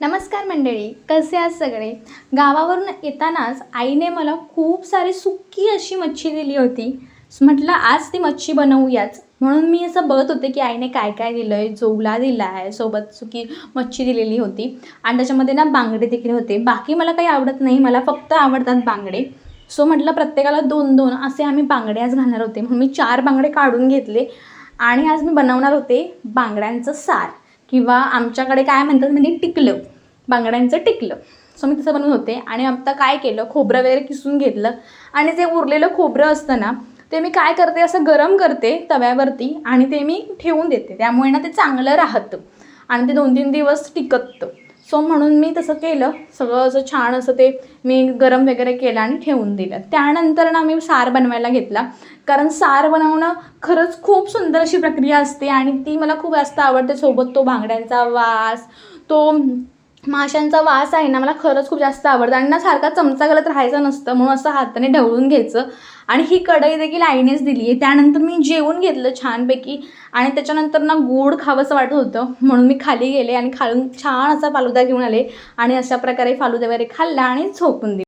नमस्कार मंडळी कसे आहात सगळे? गावावरून येतानाच आईने मला खूप सारी सुक्की अशी मच्छी दिली होती. म्हटलं आज ती मच्छी बनवूयाच. म्हणून मी असं बघत होते की आईने काय काय दिलं आहे जोगला दिला आहे सोबत सुकी मच्छी दिलेली होती. आणि त्याच्यामध्ये ना बांगडे देखील होते. बाकी मला काही आवडत नाही मला फक्त आवडतात बांगडे. सो म्हटलं प्रत्येकाला दोन दोन असे आम्ही बांगडे आज घालणार होते. म्हणून मी चार बांगडे काढून घेतले. आणि आज मी बनवणार होते बांगड्यांचं सार. किंवा आमच्याकडे काय म्हणतात म्हणजे टिकलं. बांगड्यांचं टिकलं. सो मी तसं बनवत होते. आणि आता काय केलं खोबरं वगैरे किसून घेतलं. आणि जे उरलेलं खोबरं असतं ना ते मी काय करते असं गरम करते तव्यावरती आणि ते मी ठेवून देते. त्यामुळे ना ते चांगलं राहतं. आणि ते दोन तीन दिवस टिकतं. सो म्हणून मी तसं केलं. सगळं असं छान असं ते मी गरम वगैरे केलं आणि ठेवून दिलं. त्यानंतर ना मी सार बनवायला घेतला. कारण सार बनवणं खरंच खूप सुंदर अशी प्रक्रिया असते आणि ती मला खूप जास्त आवडते. सोबत तो भांगड्यांचा वास तो माशांचा वास आहे ना मला खरंच खूप जास्त आवडतं. आणि ना सारखा चमचा घालत राहायचा नसतं म्हणून असं हाताने ढवळून घ्यायचं. आणि ही कढई देखील आईनेच दिली आहे त्यानंतर मी जेवून घेतलं छानपैकी आणि त्याच्यानंतर ना गोड खावंसं वाटत होतं. म्हणून मी खाली गेले आणि खालून छान असा फालुदा घेऊन आले आणि अशा प्रकारे फालुदा वगैरे खाल्ला आणि झोपून दिले.